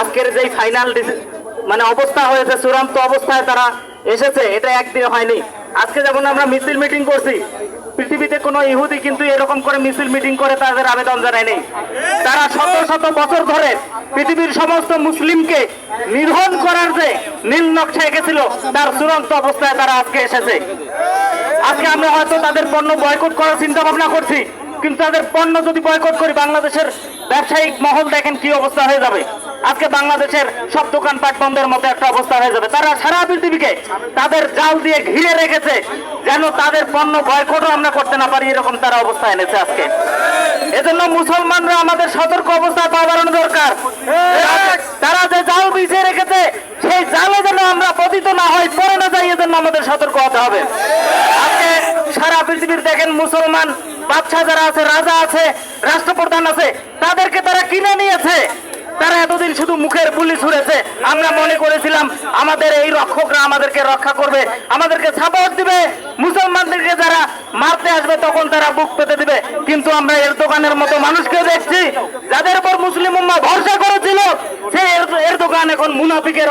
আজকের যে ফাইনাল মানে অবস্থা হয়েছে, চূড়ান্ত অবস্থায় তারা এসেছে, এটা একদিনে হয়নি। আজকে যেমন আমরা মিছিল মিটিং করছি, পৃথিবীতে কোনো ইহুদি কিন্তু এরকম করে মিছিল মিটিং করে তাদের আবেদন জানায়নি। তারা শত শত বছর ধরে পৃথিবীর সমস্ত মুসলিমকে নিধন করার যে নীল নকশা এঁকেছিল, তার চূড়ান্ত অবস্থায় তারা আজকে এসেছে। আজকে আমরা হয়তো তাদের পণ্য বয়কট করার চিন্তা ভাবনা করছি, কিন্তু তাদের পণ্য যদি বয়কট করি, বাংলাদেশের ব্যবসায়িক মহল দেখেন কি অবস্থা হয়ে যাবে। আজকে বাংলাদেশের সব দোকানপাট বন্ধের মতো একটা অবস্থা হয়ে যাবে। তারা সারা পৃথিবীকে তাদের জাল দিয়ে ঘিরে রেখেছে, যেন তাদের পণ্য বয়কটও আমরা করতে না পারি, এরকম তারা অবস্থা এনেছে আজকে। এজন্য মুসলমানরা আমাদের সতর্ক অবস্থায় পা বাড়ানো দরকার। তারা যে জাল বিছিয়ে রেখেছে, সেই জালে যেন আমরা পতিত না হয় পরে না যাই, এজন্য আমাদের সতর্ক হতে হবে। আজকে সারা পৃথিবীর দেখেন মুসলমান, বাদশাহ যারা আছে, রাজা আছে রাষ্ট্রপ্রধান আছে তাদেরকে তারা কিনে নিয়েছে তারা এতদিন শুধু মুখের বুলি ছুড়েছে। আমরা মনে করেছিলাম, আমাদের এই রক্ষকরা আমাদেরকে রক্ষা করবে, আমাদেরকে সাপোর্ট দিবে। মুসলমানদেরকে যারা মারতে আসবে, তখন তারা বুক পেতে দিবে। কিন্তু আমরা এর দোকানের মতো মানুষকে দেখছি, যাদের উপর মুসলিম উম্মা ভরসা করেছিল, সে এর দোকান এখন মুনাফিকের